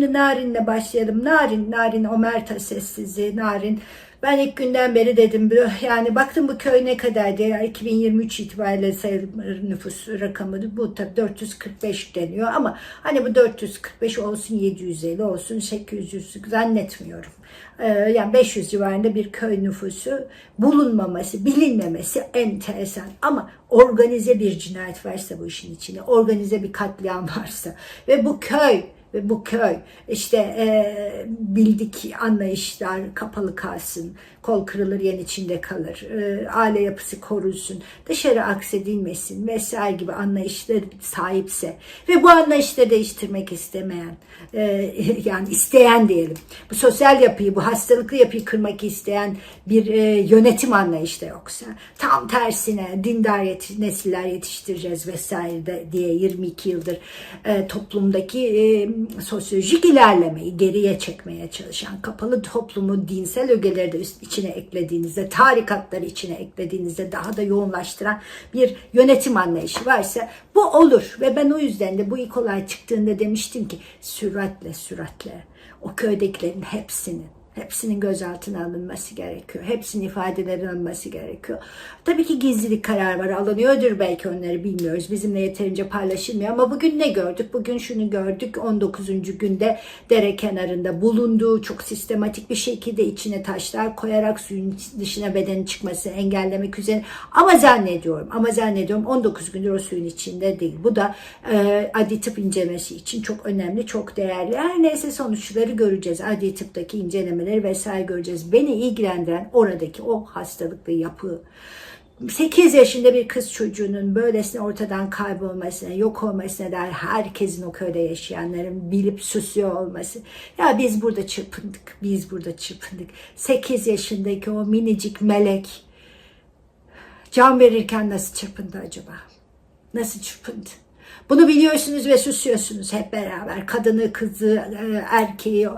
Şimdi Narin'le başlayalım. Narin, Narin Omerta sessizliği, Narin. Ben ilk günden beri dedim yani baktım bu köy ne kadardı ya 2023 itibariyle sayılır nüfus rakamı bu tabii 445 deniyor ama hani bu 445 olsun 750 olsun 800 zannetmiyorum. Ee, yani 500 civarında bir köy nüfusu bulunmaması, bilinmemesi enteresan ama organize bir cinayet varsa bu işin içinde, organize bir katliam varsa ve bu köy ve bu köy işte e, bildik anlayışlar kapalı kalsın, kol kırılır yen içinde kalır, e, aile yapısı korunsun, dışarı aksedilmesin vesaire gibi anlayışlar sahipse ve bu anlayışları değiştirmek istemeyen e, yani isteyen diyelim bu sosyal yapıyı bu hastalıklı yapıyı kırmak isteyen bir e, yönetim anlayışı da yoksa tam tersine dindar yet- nesiller yetiştireceğiz vesaire de diye 22 yıldır e, toplumdaki e, sosyolojik ilerlemeyi geriye çekmeye çalışan kapalı toplumu dinsel ögeleri de içine eklediğinizde, tarikatları içine eklediğinizde daha da yoğunlaştıran bir yönetim anlayışı varsa bu olur. Ve ben o yüzden de bu ilk olay çıktığında demiştim ki süratle süratle o köydekilerin hepsinin Hepsinin gözaltına alınması gerekiyor. Hepsinin ifadeleri alınması gerekiyor. Tabii ki gizlilik kararı var. Alınıyordur belki onları bilmiyoruz. Bizimle yeterince paylaşılmıyor ama bugün ne gördük? Bugün şunu gördük. 19. günde dere kenarında bulunduğu çok sistematik bir şekilde içine taşlar koyarak suyun dışına bedenin çıkması engellemek üzere. Ama zannediyorum, ama zannediyorum 19 gündür o suyun içinde değil. Bu da e, adli tıp incelemesi için çok önemli, çok değerli. Her neyse sonuçları göreceğiz. Adli tıptaki incelemeleri vesaire göreceğiz. Beni ilgilendiren oradaki o hastalıklı yapı. 8 yaşında bir kız çocuğunun böylesine ortadan kaybolmasına, yok olmasına dair herkesin o köyde yaşayanların bilip susuyor olması. Ya biz burada çırpındık, biz burada çırpındık. 8 yaşındaki o minicik melek can verirken nasıl çırpındı acaba? Nasıl çırpındı? Bunu biliyorsunuz ve susuyorsunuz hep beraber. Kadını, kızı, e, erkeği,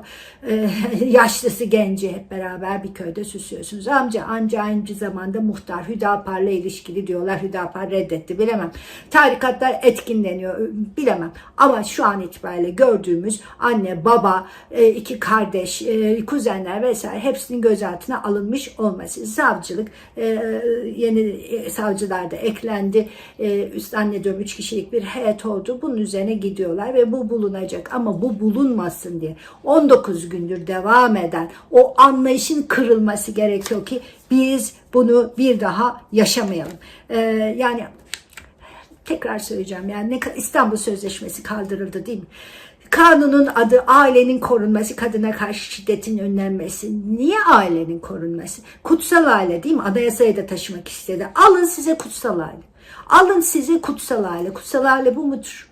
e, yaşlısı, genci hep beraber bir köyde susuyorsunuz. Amca, amca aynı zamanda muhtar Hüdapar'la ilişkili diyorlar. Hüdapar reddetti bilemem. Tarikatlar etkinleniyor bilemem. Ama şu an itibariyle gördüğümüz anne, baba, e, iki kardeş, kuzenler vesaire hepsinin gözaltına alınmış olması. Savcılık, yeni savcılar da eklendi. Üst zannediyorum üç kişilik bir heyet oldu. Bunun üzerine gidiyorlar ve bu bulunacak. Ama bu bulunmasın diye 19 gündür devam eden o anlayışın kırılması gerekiyor ki biz bunu bir daha yaşamayalım. Ee, yani tekrar söyleyeceğim yani ne İstanbul Sözleşmesi kaldırıldı değil mi? Kanunun adı ailenin korunması, kadına karşı şiddetin önlenmesi. Niye ailenin korunması? Kutsal aile değil mi? Anayasaya da taşımak istedi. Alın size kutsal aile. Alın size kutsal aile. Kutsal aile bu mudur?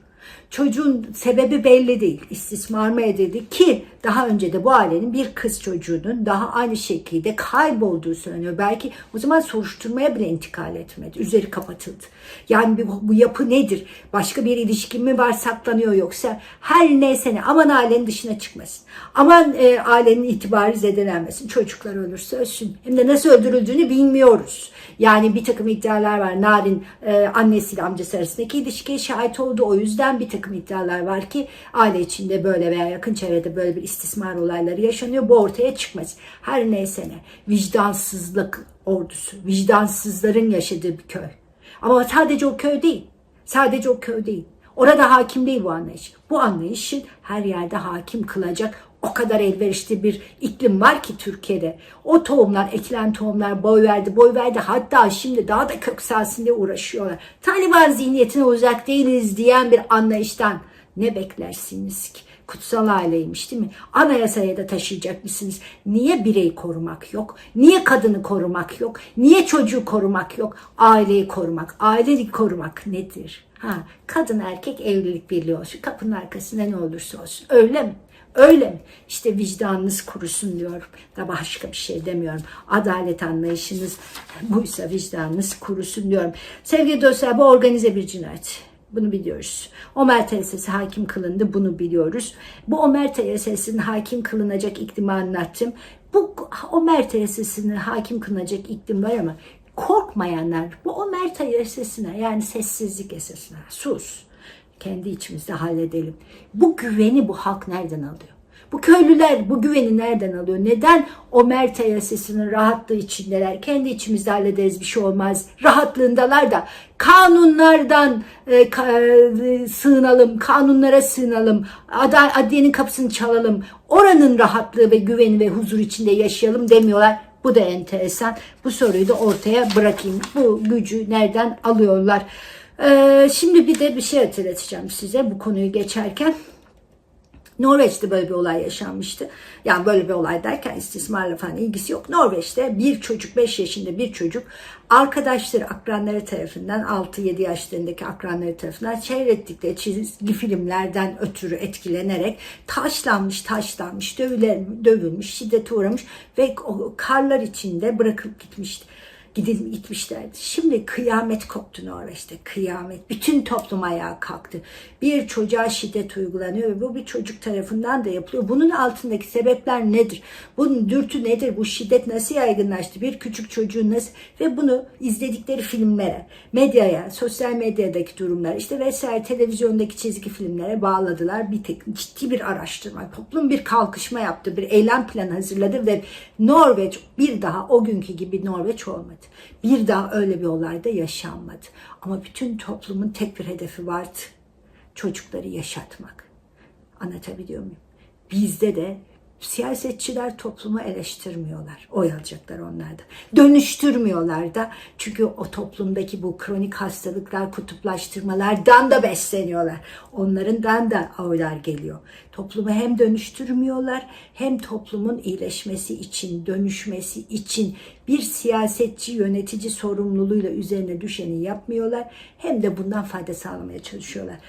Çocuğun sebebi belli değil. İstismar mı edildi ki daha önce de bu ailenin bir kız çocuğunun daha aynı şekilde kaybolduğu söyleniyor. Belki o zaman soruşturmaya bile intikal etmedi. Üzeri kapatıldı. Yani bu, bu yapı nedir? Başka bir ilişki mi var saklanıyor yoksa her neyse ne aman ailenin dışına çıkmasın. Aman e, ailenin itibarı zedelenmesin. Çocuklar ölürse ölsün. Hem de nasıl öldürüldüğünü bilmiyoruz. Yani bir takım iddialar var. Narin e, annesiyle amcası arasındaki ilişkiye şahit oldu. O yüzden bir takım iddialar var ki aile içinde böyle veya yakın çevrede böyle bir istismar olayları yaşanıyor. Bu ortaya çıkmaz. Her neyse ne. Vicdansızlık ordusu. Vicdansızların yaşadığı bir köy. Ama sadece o köy değil. Sadece o köy değil. Orada hakim değil bu anlayış. Bu anlayışın her yerde hakim kılacak o kadar elverişli bir iklim var ki Türkiye'de. O tohumlar, ekilen tohumlar boy verdi, boy verdi. Hatta şimdi daha da kök salsın diye uğraşıyorlar. Taliban zihniyetine uzak değiliz diyen bir anlayıştan ne beklersiniz ki? Kutsal aileymiş değil mi? Anayasaya da taşıyacak mısınız? Niye bireyi korumak yok? Niye kadını korumak yok? Niye çocuğu korumak yok? Aileyi korumak. Aileyi korumak nedir? Ha, kadın erkek evlilik birliği olsun. Kapının arkasında ne olursa olsun. Öyle mi? Öyle mi? İşte vicdanınız kurusun diyorum. Da başka bir şey demiyorum. Adalet anlayışınız buysa vicdanınız kurusun diyorum. Sevgili dostlar bu organize bir cinayet. Bunu biliyoruz. Omer Tesesi hakim kılındı. Bunu biliyoruz. Bu Omer Tesesi'nin hakim kılınacak iklimi anlattım. Bu Omer Tesesi'nin hakim kılınacak iklim var ama korkmayanlar bu Omer Tesesi'ne yani sessizlik esasına sus kendi içimizde halledelim. Bu güveni bu halk nereden alıyor? Bu köylüler bu güveni nereden alıyor? Neden o Mert Ayasısı'nın rahatlığı içindeler? Kendi içimizde hallederiz bir şey olmaz. Rahatlığındalar da kanunlardan e, ka- e, sığınalım, kanunlara sığınalım, ad- adliyenin kapısını çalalım. Oranın rahatlığı ve güveni ve huzur içinde yaşayalım demiyorlar. Bu da enteresan. Bu soruyu da ortaya bırakayım. Bu gücü nereden alıyorlar? Ee, şimdi bir de bir şey hatırlatacağım size bu konuyu geçerken. Norveç'te böyle bir olay yaşanmıştı. Yani böyle bir olay derken istismarla falan ilgisi yok. Norveç'te bir çocuk 5 yaşında bir çocuk arkadaşları akranları tarafından 6-7 yaşlarındaki akranları tarafından seyrettikleri çizgi filmlerden ötürü etkilenerek taşlanmış taşlanmış dövüle, dövülmüş şiddete uğramış ve karlar içinde bırakıp gitmişti gidip gitmişlerdi. Şimdi kıyamet koptu Norveç'te. Kıyamet. Bütün toplum ayağa kalktı. Bir çocuğa şiddet uygulanıyor ve bu bir çocuk tarafından da yapılıyor. Bunun altındaki sebepler nedir? Bunun dürtü nedir? Bu şiddet nasıl yaygınlaştı? Bir küçük çocuğun nasıl ve bunu izledikleri filmlere, medyaya, sosyal medyadaki durumlar, işte vesaire televizyondaki çizgi filmlere bağladılar. Bir tek ciddi bir araştırma, toplum bir kalkışma yaptı, bir eylem planı hazırladı ve Norveç bir daha o günkü gibi Norveç olmadı. Bir daha öyle bir olay da yaşanmadı. Ama bütün toplumun tek bir hedefi vardı. Çocukları yaşatmak. Anlatabiliyor muyum? Bizde de siyasetçiler toplumu eleştirmiyorlar. Oy alacaklar onlardan. Dönüştürmüyorlar da. Çünkü o toplumdaki bu kronik hastalıklar, kutuplaştırmalardan da besleniyorlar. Onlarından da oylar geliyor. Toplumu hem dönüştürmüyorlar hem toplumun iyileşmesi için, dönüşmesi için bir siyasetçi, yönetici sorumluluğuyla üzerine düşeni yapmıyorlar. Hem de bundan fayda sağlamaya çalışıyorlar.